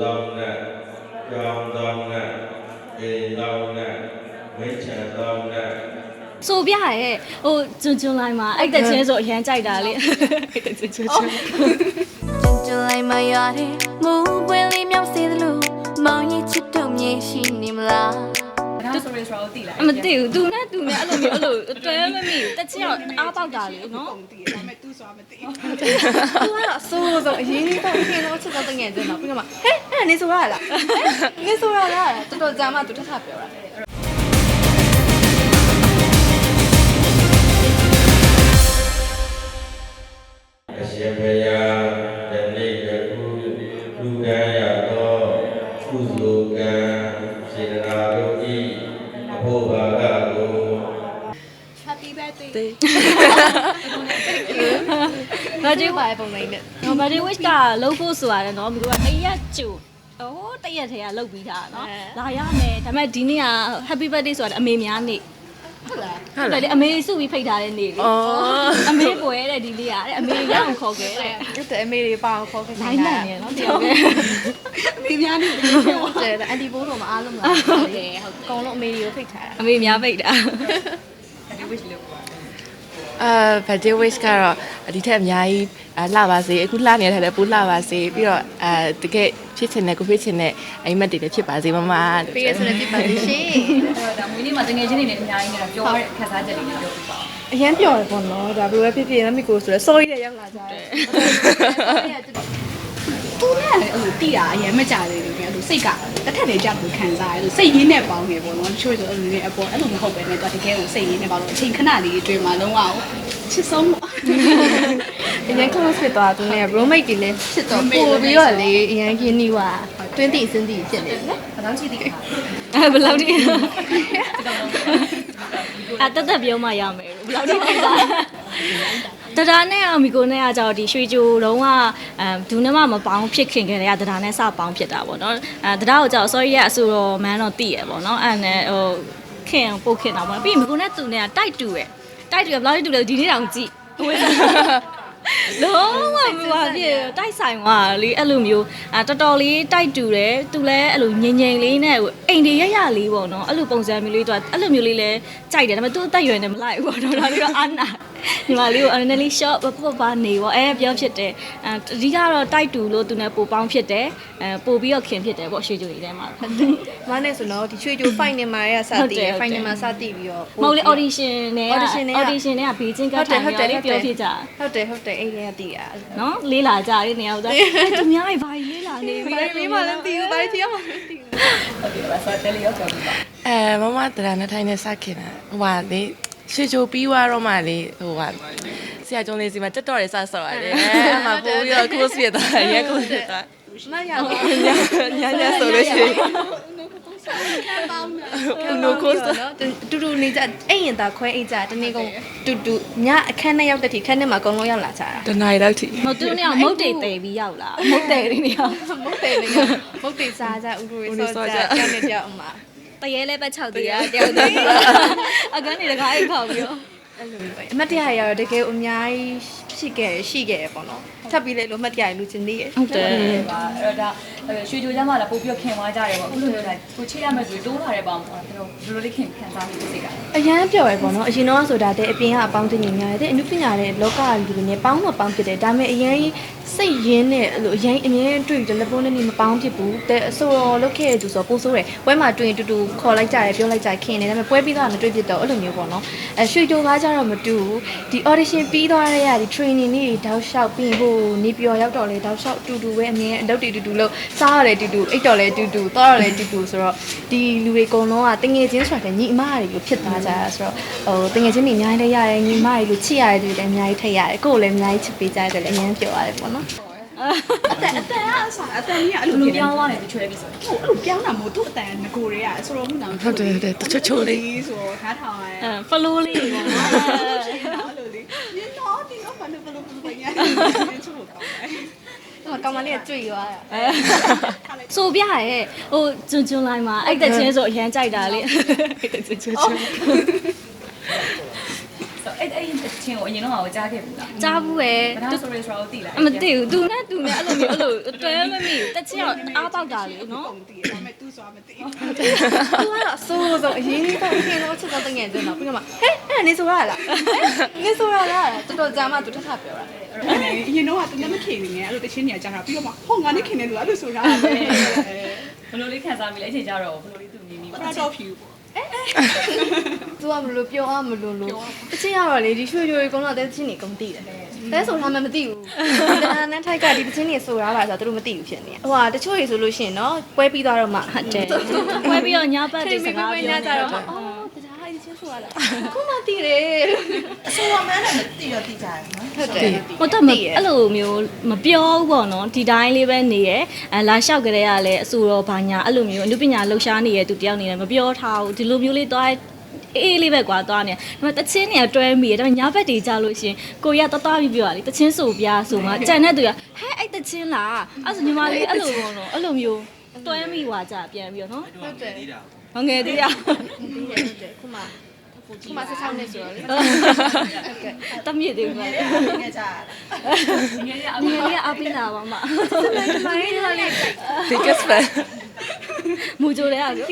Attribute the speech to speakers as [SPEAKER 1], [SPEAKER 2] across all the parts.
[SPEAKER 1] ဆောင်နဲ့ကြောင်ဆောင်နဲ့အိမ်ဆောင်နဲ့မိတ်ချံဆောင်နဲ့
[SPEAKER 2] ဆိုပြရဲ့ဟိုကျွန်းကျွန်းလိုက်မှာအဲ့တဲ့ချင်းဆိုအရန်ကြိုက်တာလေအဲ့တဲ့ချင်းချင်းချင်း
[SPEAKER 3] ကျွန်းလိုက်မရတဲ့မူပွင့်လေးမြော
[SPEAKER 4] ဒါဆိုရင်ဆိုတော့တိလား
[SPEAKER 2] အမသိဘူးသူနဲ့သူနဲ့အဲ့လိုမျိုးအဲ့လိုတွဲမမိဘူးတက်ချင်းတော့အားပေါက်တာလေနော်
[SPEAKER 5] တည်တယ်ဒါပေမဲ့ तू ဆိုတာမသိဘူး तू ကတော့အဆိုးဆုံးအရင်တော့ခင်တော့ချက်တော့တငယ်ချင်းတော့ပြီးတော့မှဟဲ့အဲ့နေဆိုရလားနေဆိုရလားတော်တော်ကြာမှ तू တစ်ခါပြောတာ
[SPEAKER 1] အရှင်ဘုရားယနေ့ယခုလူကံရသောကုသိုလ်ကံစေတနာတို့ ဤအဖို့ဘာကကို
[SPEAKER 5] Happy birthday
[SPEAKER 2] ဘာဒီ
[SPEAKER 5] ပါပုံလေးနဲ့
[SPEAKER 2] နော်ဘာဒီ wish ကလုံးဖို့ဆိုရတယ်နော်ပြီးတော့တရက်ကျူဟိုတရက်ထဲကလုတ်ပြီးသားနော်လာရမယ်ဒါပေမဲ့ဒီနေ့က happy birthday ဆိုတာအမေများနေ့
[SPEAKER 5] ဟုတ်လား
[SPEAKER 2] ဟုတ်တယ်လေအမေစုပြီးဖိတ်ထားတဲ့နေ့လေအမေပွဲတဲ့ဒီလေးကတဲ့အမေရအောင်ခေါ်ခဲ့တဲ့
[SPEAKER 5] ဟုတ်တယ်အမေတွေပါအောင်ခေါ်ခဲ့
[SPEAKER 2] လိုင်းနိုင်နေနော်တယောက်ပဲ
[SPEAKER 5] အမေများနေတယ်ဟုတ်တယ်အန်တီဘိုးတော်မအားလုံးလားဟုတ်တယ်ဟုတ်အကုန်လုံးအမေတွေကိုဖိတ်ထားတာ
[SPEAKER 2] အမေများဖိတ်တာ
[SPEAKER 6] အာ birthday wish ကတော့ဒီထက်အများကြီးအာလှပါစေအခုလှနေတဲ့ထက်လည်းပိုလှပါစေပြီးတော့အာတကယ် ဖြစ်ချင်တဲ့ကိုဖြစ်ချင်တဲ့အိမ်မက်တွေလည်းဖြစ်ပါစေမမလို့
[SPEAKER 5] ပေးရဆိုလည်းပြပါလိမ့်ရှင်
[SPEAKER 4] အဲ့တော့ဒါမွေးနေ့မှာတငယ်ချင်းတွေနဲ့အများကြီးနေတာပြောရတဲ့ခန်းစားချက်တွေပြောပြပါဦး
[SPEAKER 5] အရန်ပျော်တယ်ပေါ့နော်ဒါဘယ်လိုပဲဖြစ်ဖြစ်မမီကိုဆိုတော့ sorry တဲ့ရောက်လာကြတယ်
[SPEAKER 7] သူနဲ့အဲ့လိုတိတာအရင်မကြသေးဘူးအဲ့လိုစိတ်ကတစ်ထက်နေကြလို့ခံစားရတယ်စိတ်ရင်းနဲ့ပေါင်းနေပေါ့နော်တချို့ဆိုအဲ့လိုနေအပေါ်အဲ့လိုမဟုတ်ပဲねတော့တကယ်ကိုစိတ်ရင်းနဲ့ပေါင်းလို့အချိန်ခဏလေးအတွင်းမှာလုံးဝချစ်ဆုံးပေါ့
[SPEAKER 5] အရင် close ဖြစ်သွားသူနဲ့ roommate တွေလည်းဖြစ်တော့ပို့ပြီးတော့လေအရင်ကင်းနေွာတွင်းတိစင်းတိဖြစ်နေတယ်နော်
[SPEAKER 4] ဘယ်လောက်ကြည့်သိလဲ
[SPEAKER 2] အဲဘယ်လောက်ထိအတက်တက်ပြောမှရမယ်ဘယ်လောက်ထိသိတာတဒါနဲ့အမီကိုနဲ့ကကြောင့်ဒီရွှေကြိုတုံးကအဲဒူးနဲ့မှမပေါင်းဖြစ်ခင်ခဲ့တဲ့ကတဒါနဲ့စပေါင်းဖြစ်တာပေါ့နော်အဲတဒါကိုကြောင့် sorry ရအဆူတော်မန်းတော့တည်ရပေါ့နော်အဲ့နဲ့ဟိုခင်ပုတ်ခင်တော့ပေါ့ပြီးမီကိုနဲ့သူနဲ့ကတိုက်တူရတိုက်တူရဘယ်လောက်ထိတူလဲဒီနေ့တောင်ကြည့် လုံးဝမပါပြည့်တိုက်ဆိုင်သွားလေအဲ့လိုမျိုးအာတော်တော်လေးတိုက်တူတယ်သူလည်းအဲ့လိုငိမ့်ငိမ့်လေးနဲ့အိမ်တွေရရလေးပေါ့နော်အဲ့လိုပုံစံမျိုးလေးသူကအဲ့လိုမျိုးလေးလဲကြိုက်တယ်ဒါပေမဲ့သူ့အသက်အရွယ်နဲ့မလိုက်ဘူးပေါ့နော်ဒါလေးတော့အာနာ ညီမလေးကိုအနေနဲ့လေး short ပပပါနေပေါ့အဲပြောဖြစ်တယ်အဒီကတော့တိုက်တူလို့သူနဲ့ပိုပေါင်းဖြစ်တယ်အဲပိုပြီးတော့ခင်ဖြစ်တယ်ပေါ့ရွှေကြိုလေးထဲမှာ
[SPEAKER 5] မနဲ့ဆိုတော့ဒီချွေချို fight နေမှာရစ
[SPEAKER 2] ဟုတ်
[SPEAKER 5] တည်
[SPEAKER 2] တယ်
[SPEAKER 5] ရ
[SPEAKER 2] ဟုတ်တယ်
[SPEAKER 5] fight နေမှာစတည်ပြီးတော့
[SPEAKER 2] မဟုတ်လေ audition နဲ့
[SPEAKER 5] audition နဲ့က
[SPEAKER 2] audition နဲ့ကဘေးချင်းကထိုင်ပြီးတော့လေးပြောဖြစ်ကြ
[SPEAKER 5] ဟုတ်တယ်ဟုတ်တယ်အဲ့ဒီကတည်ရ
[SPEAKER 2] နော်လေးလာကြတယ်နေရာတော့သူများကြီးဘာကြီးလေးလာနေပြီ
[SPEAKER 5] ဘာလို့မလဲတည်ဘူးဘာလို့တည်ရမှာလဲတည်
[SPEAKER 4] ဟုတ်ပြီပါဆိုတော့တယ်လီရောပြောပြပါ
[SPEAKER 6] အဲမမတရားနဲ့ထိုင်နေစခင်တာဟိုပါလေ ရွှေချိုပြီးသွားတော့မှလေဟိုပါဆရာကျောင်းလေးစီမှာတက်တော့ရစဆော်ရတယ်အဲမှာပို့ပြီးတော့ close ဖြစ်သွားရဲ close ဖြစ်သွား
[SPEAKER 5] မရဘူး
[SPEAKER 6] ညညဆိုလို့ရှိရင် no cost
[SPEAKER 5] နော်တူတူနေကြအဲ့ရင်သာခွဲအိတ်ကြတနေ့ကုန်တူတူညအခန်းနဲ့ရောက်တဲ့ထိခန်းထဲမှာအကုန်လုံးရောက်လာကြတာ
[SPEAKER 6] တနားရီလောက်ထိ
[SPEAKER 2] မဟုတ်သူနေအောင်မုတ်တေတေပြီးရောက်လာမုတ်တေနေအောင်
[SPEAKER 5] မုတ်တယ်လေမုတ်တယ်စားကြဥပဒေဆောကြကြောက်နေကြောက်အမ
[SPEAKER 2] တရေလဲပဲ6တေးရတယောက်တည်းအကန်းနေတကားအိတ်ခေါက်ပြီးတော့
[SPEAKER 5] အဲ့လိုပဲအမတ်တရားရတော့တကယ်အများကြီးရှိခဲ့ရှိခဲ့ပေါ့နော်ထပ်ပြီးလေလို့အမတ်တရားလူချင်းနေရ
[SPEAKER 2] ဟုတ်တယ်
[SPEAKER 4] ပါအဲ့တော့ဒါရွှေကြိုကြမှာလည်းပို့ပြီးခင်သွားကြတယ်ပေါ့အခုလိုမျိုးဒါကိုချေရမယ်ဆိုတိုးလာတဲ့ပေါင်းပေါ့ကျွန်တော်ဘယ်လိုလေးခင်ခံစားမိသိတာ
[SPEAKER 5] အရန်ပြောရပေါ့နော်အရင်တော့ဆိုတာတဲ့အပြင်ကအပေါင်းတင်နေများတယ်တဲ့အနုပညာတဲ့လောကလူတွေနဲ့ပေါင်းမပေါင်းဖြစ်တယ်ဒါပေမဲ့အရင် စိတ်ရင်းနဲ့အဲ့လိုအရင်အမြဲတွေ့တယ်လက်ပုံးနဲ့နေမပေါင်းဖြစ်ဘူးတဲ့အဆိုတော်လုတ်ခဲ့တဲ့သူဆိုပိုးဆိုးတယ်ပွဲမှာတွေ့ရင်တူတူခေါ်လိုက်ကြတယ်ပြောလိုက်ကြခင်တယ်ဒါပေမဲ့ပွဲပြီးတော့မတွေ့ဖြစ်တော့အဲ့လိုမျိုးပေါ့နော်အဲရွှေကြိုကားကြတော့မတူဘူးဒီ audition ပြီးသွားတဲ့ရဒီ training လေးတွေတောက်လျှောက်ပြီးဟိုနေပြော်ရောက်တော့လေတောက်လျှောက်တူတူပဲအမြဲအလုပ်တွေတူတူလုပ်စားရတယ်တူတူအိတ်တော်လည်းတူတူသွားရတယ်တူတူဆိုတော့ဒီလူတွေအကုန်လုံးကတငယ်ချင်းဆိုတာညီအမတွေကိုဖြစ်သွားကြတာဆိုတော့ဟိုတငယ်ချင်းတွေအများကြီးလည်းရတယ်ညီမတွေလို့ချစ်ရတယ်တွေလည်းအများကြီးထည့်ရတယ်ကိုယ်လည်းအများကြီးချစ်ပေးကြတယ်လည်းအများပြောရတယ်ပေါ့နော်
[SPEAKER 7] အတန်အတန်အစားအတန်ကြီးအဲ့
[SPEAKER 4] ဘယ်
[SPEAKER 7] လို
[SPEAKER 4] လို
[SPEAKER 7] ပြော
[SPEAKER 4] ပြော
[SPEAKER 7] င်း
[SPEAKER 4] င်းသွားတယ်ဒီချွဲပြီးဆို
[SPEAKER 7] ဟိုအဲ့လိုပြောင်းတာမို့သူ့အတန်ငကိုတွေကဆိုတော့ခုနက
[SPEAKER 6] ဟုတ်တယ်ဟုတ်တယ်တချို့ချို့လေး
[SPEAKER 7] ဆိုတော့ခါထောင်ရဲ
[SPEAKER 2] အဲဖလိုးလေးပေါ့နော်
[SPEAKER 7] အဲ့လိုလေးညတော့ဒီတော့ဘာလို့ဘလို့ဘလို့ညာနေချို့ကောင်းတယ်
[SPEAKER 5] ဟိုကောင်မလေးကကြွေသွားတာ
[SPEAKER 2] ဆိုပြရဲ့ဟိုကျွန်းကျွန်းလိုက်မှာအဲ့တဲ့ချင်းဆိုအရန်ကြိုက်တာလေအဲ့တဲ့ချင်းချင်းချင်း
[SPEAKER 4] ဆိုအဲ့အဲ့ ချင်းချင်းကိုအရင်တော့ကကြားခဲ့ဘူးလား
[SPEAKER 2] ကြားဘူးပဲ
[SPEAKER 4] ဘာသာဆိုရဲဆိုတော့သိလား
[SPEAKER 2] အမသိဘူးသူနဲ့သူနဲ့အဲ့လိုမျိုးအဲ့လိုတွဲမမိဘူးတက်ချင်းတော့အားပေါက်တာလေနော်
[SPEAKER 7] ပုံတည်ဒါပေမဲ့သူ့ဆိုတာမသိဘူး
[SPEAKER 5] သူကတော့အဆိုးဆုံးအရင်ကတော့ခင်တော့ချက်တော့တငယ်တဲ့တော့ပြီးတော့မှဟဲ့အဲ့နေဆိုရလားနေဆိုရလားတော်တော်ကြာမှသူတစ်ခါပြောတာ
[SPEAKER 7] အဲ့ဒါအရင်တော့ကတကယ်မခင်နေငယ်အဲ့လိုတချင်းနေကြတာပြီးတော့မှဟောငါနဲ့ခင်နေလို့အဲ့လိုဆိုတာပဲ
[SPEAKER 4] ဘယ်လိုလေးခံစားမိလဲအချိန်ကြတော့ဘယ်လိုလေးသူမြင်မိ
[SPEAKER 7] ပ
[SPEAKER 4] ပါ
[SPEAKER 7] ရတော့ဖြူပေါ့
[SPEAKER 5] သူကမလို့ပြောအောင်မလို့လို့တချင်းရတော့လေဒီရွှေရွှေကုန်းတော့တဲ့ချင်းနေကုန်တည်တယ်တဲဆိုထားမှမသိဘူးဒါနဲ့ထိုက်ကဒီတချင်းနေဆိုရပါဆိုတော့သူတို့မသိဘူးဖြစ်နေဟိုဟာတချို့ရေဆိုလို့ရှိရင်နော်ပွဲပြီးသွားတော့မှ
[SPEAKER 2] ဟုတ်တယ်ပွဲပြီးတော့ညဘက်တွေစကားပြော
[SPEAKER 5] နေ
[SPEAKER 2] နေ
[SPEAKER 5] ကြ
[SPEAKER 2] ကြ
[SPEAKER 5] တော့
[SPEAKER 2] တော့
[SPEAKER 5] အော်တရားဟိုဒီချင်း ဆိုရလားခုမှတည်တယ်
[SPEAKER 6] အဆိုအမှန်းနဲ့မသိတော့သိကြတယ်နော်
[SPEAKER 5] ဟုတ်တယ်
[SPEAKER 2] မတော့မအဲ့လိုမျိုးမပြောဘူးပေါ့နော်ဒီတိုင်းလေးပဲနေရအဲလာလျှောက်ကြတဲ့ကလည်းအဆူတော့ဘာညာအဲ့လိုမျိုးအနုပညာလှူရှားနေရသူတယောက်နေတယ်မပြောထားဘူးဒီလိုမျိုးလေးသွားအေးလေးပဲကွာသွားနေဒါပေမဲ့တချင်းနေတွဲမိရဒါပေမဲ့ညာဘက်တွေကြလို့ရှင်ကိုရတတော်ပြီးပြောရလေတချင်းဆိုပြဆိုမှကြံတဲ့သူရဟဲအဲ့တချင်းလားအဲ့ဆိုညီမလေးအဲ့လိုပေါ့နော်အဲ့လိုမျိုးတွဲမိသွားကြပြန်ပြီးတော့နော်
[SPEAKER 5] ဟုတ်တယ်
[SPEAKER 2] ဟောငယ်သေးရ
[SPEAKER 5] ပြီးတယ်ဟုတ်တယ်ခုမှ ခုမှ16နှစ်ဆိုတော့လေဟုတ်ကဲ့
[SPEAKER 2] တမြင့်သေးဘူးလေ
[SPEAKER 6] ငယ်ကြ
[SPEAKER 4] ငယ်ရ
[SPEAKER 2] အ
[SPEAKER 4] အ
[SPEAKER 2] မေ
[SPEAKER 4] မေ
[SPEAKER 2] လေးအပိလာပါမ
[SPEAKER 5] မိုင်းလာလေး
[SPEAKER 6] biggest fan
[SPEAKER 2] မူကြိုလဲရဆို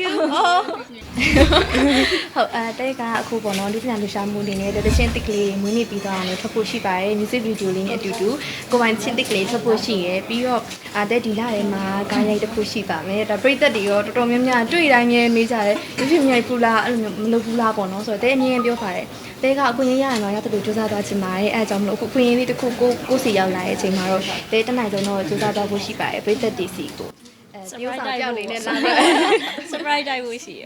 [SPEAKER 5] ဟုတ်အဲတဲ့ကအခုပေါ့နော်လူပြန်လူရှာမှုနေနေတဲ့တချင်းတစ်ကလေးမွေးနေ့ပြီးသွားအောင်လို့ထွက်ဖို့ရှိပါတယ် music video လေးနဲ့အတူတူကိုပိုင်ချင်းတစ်ကလေးထွက်ဖို့ရှိရယ်ပြီးတော့အာတဲ့ဒီလာထဲမှာကားရိုက်တစ်ခုရှိပါမယ်ဒါပြိသက်တွေရောတော်တော်များများတွေ့တိုင်းမြဲမေးကြတယ်ရုပ်ရှင်မြိုက်ပူလားအဲ့လိုမျိုးမလုပ်ဘူးလားပေါ့နော်ဆိုတော့တဲ့အမြင်ပြောပါတယ်တဲကအခွင့်အရေးရရင်တော့ရတဲ့လူစူးစမ်းသွားချင်ပါတယ်အဲအကြောင်းမလို့အခုအခွင့်အရေးလေးတစ်ခုကိုကိုစီရောက်လာတဲ့အချိန်မှာတော့တဲတနိုင်ဆုံးတော့စူးစမ်းသွားဖို့ရှိပါတယ်ပြိသက်တွေစီကိုအဲပြောဆောင်ကြောက်နေနဲ့လာတယ်
[SPEAKER 2] surprise တိုက်ဖို့ရှိရ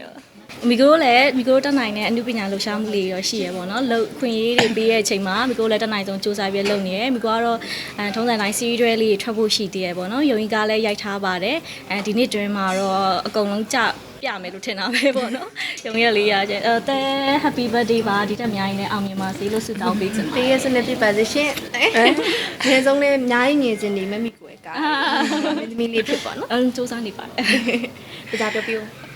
[SPEAKER 2] မီကိုလည်းမီကိုတက်နိုင်တဲ့အမှုပညာလှူရှားမှုလေးတော့ရှိရပေါ့နော်လှုပ်ခွင့်ရေးတွေပေးရဲ့အချိန်မှာမီကိုလည်းတက်နိုင်ဆုံးစူးစမ်းပြီးလုပ်နေရမီကိုကတော့အဲထုံးစံတိုင်း series တွေလေးတွေထွက်ဖို့ရှိသေးရပေါ့နော်ယုံရင်ကားလည်းရိုက်ထားပါတယ်အဲဒီနေ့တွင်မှာတော့အကုန်လုံးကြပြမယ်လို့ထင်တာပဲပေါ့နော်ယုံရလေးရကျအဲတဲ happy birthday ပါဒီတက်အများကြီးလည်းအောင်မြင်ပါစေလို့ဆုတောင်းပေးချင်ပါ
[SPEAKER 5] ပေးရစနေပြပါစေရှင်။အဲဆုံးလေးအများကြီးမြင်စင်နေမမိကိုယ်ကမင်းသမီးလေးဖြစ်ပါနော်
[SPEAKER 2] အင်းစူးစမ်းနေပါတယ်။
[SPEAKER 5] ဒါပြောပြ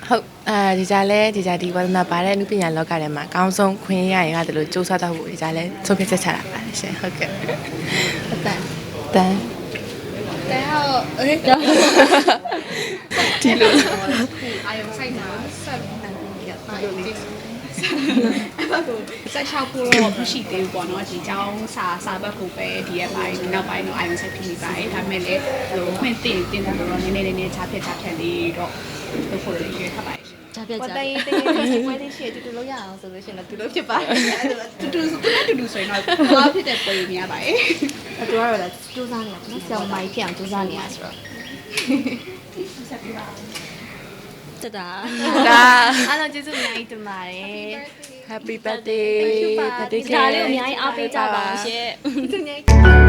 [SPEAKER 6] ဟုတ်အာဒီကြလဲဒီကြဒီဝါသနာပါတဲ့အမှုပညာလောကထဲမှာအကောင်းဆုံးခွင့်ရရင်ကတလို့စူးစမ်းတော့ဖို့ဒီကြလဲဆုံးဖြတ်ချက်ချတာပါရှင်ဟုတ်ကဲ့
[SPEAKER 5] အတန်
[SPEAKER 6] တန်း
[SPEAKER 7] တဲဟောအေး
[SPEAKER 6] ဒီလို
[SPEAKER 7] အာယုံဆိုင်တာဆက်ရပါလို့လေ အဲ့ဘက်ကိုဆက်လျှောက်ဖို့တော့မရှိသေးဘူးပေါ့နော်ဒီကြောင်းစာစာဘက်ကိုပဲဒီရဲ့ပိုင်းနောက်ပိုင်းတော့အာရုံစိုက်ဖြစ်နေပါတယ်ဒါပေမဲ့လည်းဟိုခွင့်တင်တင်တယ်တော့နည်းနည်းနည်းနည်းခြားဖြတ်ခြားဖြတ်လေးတော့လုပ်ဖို့လည်းရွေးထားပါတယ်
[SPEAKER 2] ကြပြကြ
[SPEAKER 5] တယ်တေးတေးပွဲလေးရှိတူတူလို့ရအောင်ဆိုလို့ရှိရင်တော့တူလို့ဖြစ်ပါတယ်
[SPEAKER 7] တူတူဆိုတူတူဆိုရင်တော့ဘာဖြစ်တဲ့ပွဲတွေများပါတယ်
[SPEAKER 5] အတူကတော့စူးစမ်းနေတာနော်ဆောင်းမိုက်ဖြစ်အောင်စူးစမ်းနေတာဆိုတော့
[SPEAKER 2] ဆက်ပြပါ တာ
[SPEAKER 6] ဒါ
[SPEAKER 5] အားလုံးကျေးဇူးအများကြီးတင်ပါတယ်
[SPEAKER 6] Happy birthday birthday
[SPEAKER 2] ဒါလေးကိုအများကြီးအားပေးကြပါအောင်ရှင်။
[SPEAKER 5] ကျေးဇူးများ